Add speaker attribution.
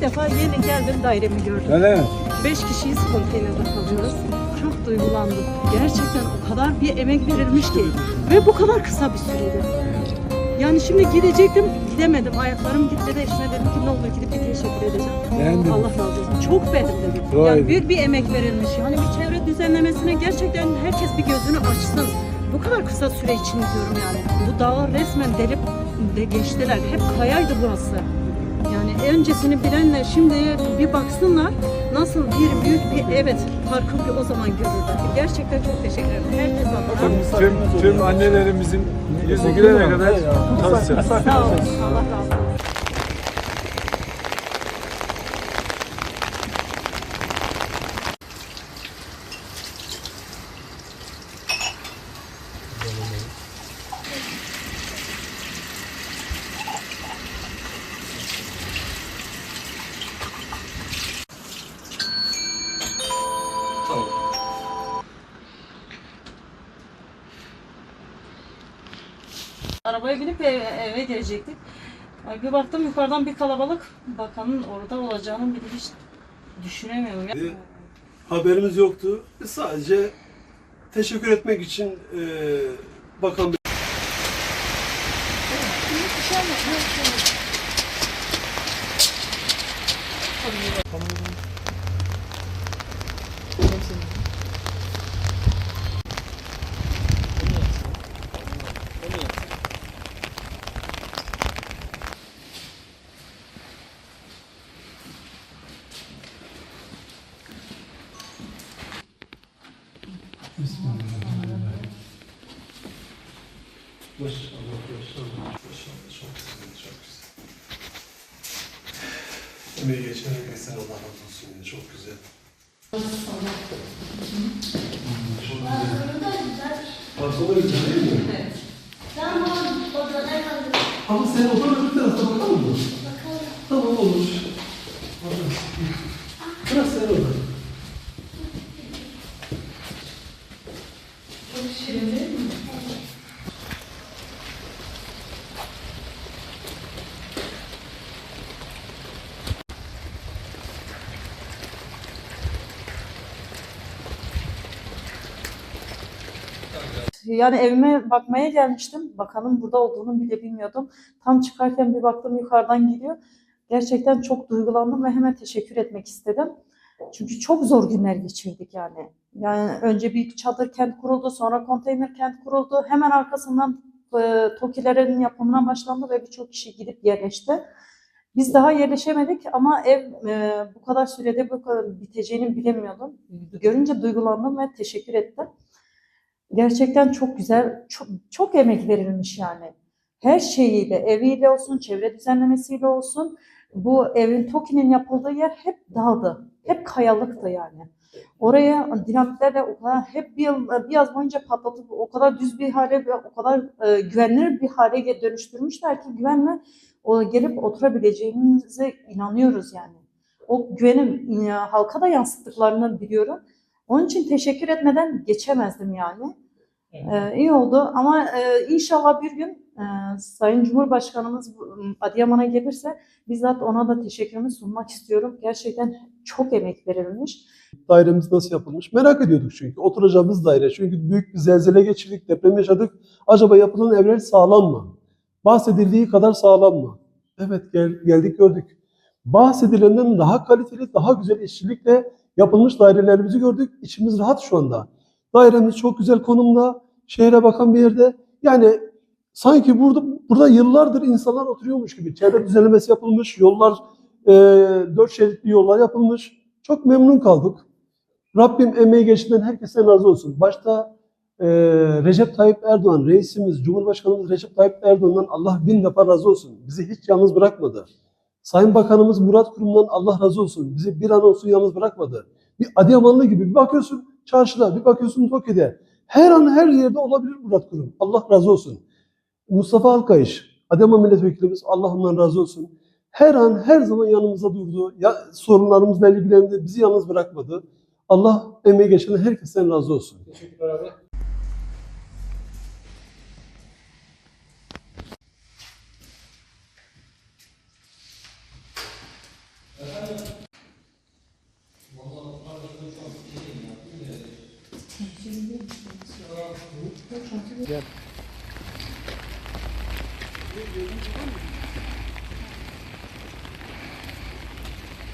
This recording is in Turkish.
Speaker 1: ilk defa yeni geldim dairemi gördüm.
Speaker 2: Öyle mi?
Speaker 1: Beş kişiyiz konteynerde kalıyoruz. Çok duygulandım. Gerçekten o kadar bir emek verilmiş ki. Ve bu kadar kısa bir sürede. Yani şimdi gidecektim, gidemedim. Ayaklarım gitti de eşime dedim ki ne olur gidip bir teşekkür edeceğim.
Speaker 2: Beğendim.
Speaker 1: Allah razı olsun. Çok beğendim dedim.
Speaker 2: Vay
Speaker 1: Yani büyük bir emek verilmiş. Yani bir çevre düzenlemesine gerçekten herkes bir gözünü açsın. Bu kadar kısa süre için diyorum yani. Bu dağı resmen delip de geçtiler. Hep kayaydı burası. Yani öncesini bilenler şimdi bir baksınlar nasıl bir büyük bir evet farkı bir o zaman görürler. Gerçekten çok teşekkür ederim. Herkes adına.
Speaker 2: Tüm, tüm, tüm annelerimizin yüzü gülene kadar çalışacağız.
Speaker 1: Sağ olun. Allah razı olsun. Arabaya binip eve, eve gelecektik. Ay bir baktım yukarıdan bir kalabalık. Bakanın orada olacağını bile hiç düşünemiyorum. Ya.
Speaker 3: Haberimiz yoktu. Sadece teşekkür etmek için e, bakan Emeği geçen herkesten Allah razı olsun. Yani çok güzel. Balkona güzel değil mi?
Speaker 4: Evet. Tamam, odada kaldım.
Speaker 3: Ama sen odanın bir tarafta bakalım mı?
Speaker 4: Bakalım.
Speaker 3: Tamam olur. Burası
Speaker 1: Yani evime bakmaya gelmiştim. Bakanın burada olduğunu bile bilmiyordum. Tam çıkarken bir baktım yukarıdan geliyor. Gerçekten çok duygulandım ve hemen teşekkür etmek istedim. Çünkü çok zor günler geçirdik yani. Yani önce bir çadır kent kuruldu, sonra konteyner kent kuruldu. Hemen arkasından e, TOKİ'lerin yapımına başlandı ve birçok kişi gidip yerleşti. Biz daha yerleşemedik ama ev e, bu kadar sürede bu kadar biteceğini bilemiyordum. Görünce duygulandım ve teşekkür ettim. Gerçekten çok güzel, çok, çok emek verilmiş yani. Her şeyiyle, eviyle olsun, çevre düzenlemesiyle olsun. Bu evin TOKİ'nin yapıldığı yer hep dağdı. Hep kayalıktı yani. Oraya dinamitlerle o kadar hep bir yıl, bir yaz boyunca patlatıp o kadar düz bir hale ve o kadar e, güvenilir bir hale dönüştürmüşler ki güvenle o gelip oturabileceğimize inanıyoruz yani. O güveni e, halka da yansıttıklarını biliyorum. Onun için teşekkür etmeden geçemezdim yani. Ee, iyi oldu ama e, inşallah bir gün e, Sayın Cumhurbaşkanımız Adıyaman'a gelirse bizzat ona da teşekkürümü sunmak istiyorum. Gerçekten çok emek verilmiş.
Speaker 3: Dairemiz nasıl yapılmış? Merak ediyorduk çünkü. Oturacağımız daire. Çünkü büyük bir zelzele geçirdik, deprem yaşadık. Acaba yapılan evler sağlam mı? Bahsedildiği kadar sağlam mı? Evet gel, geldik gördük. Bahsedilenden daha kaliteli, daha güzel işçilikle yapılmış dairelerimizi gördük. İçimiz rahat şu anda. Dairemiz çok güzel konumda, şehre bakan bir yerde. Yani sanki burada burada yıllardır insanlar oturuyormuş gibi. Çevre düzenlemesi yapılmış, yollar, e, dört şeritli yollar yapılmış. Çok memnun kaldık. Rabbim emeği geçtiğinden herkese razı olsun. Başta e, Recep Tayyip Erdoğan, reisimiz, Cumhurbaşkanımız Recep Tayyip Erdoğan'dan Allah bin defa razı olsun. Bizi hiç yalnız bırakmadı. Sayın Bakanımız Murat Kurum'dan Allah razı olsun. Bizi bir an olsun yalnız bırakmadı. Bir Adıyamanlı gibi bir bakıyorsun çarşıda, bir bakıyorsun Tokyo'da. Her an her yerde olabilir Murat Kurum. Allah razı olsun. Mustafa Alkayış, Adıyaman Milletvekilimiz Allah ondan razı olsun. Her an her zaman yanımızda durdu. Ya, sorunlarımızla ilgilendi. Bizi yalnız bırakmadı. Allah emeği geçen herkesten razı olsun.
Speaker 2: Teşekkürler abi. Gel.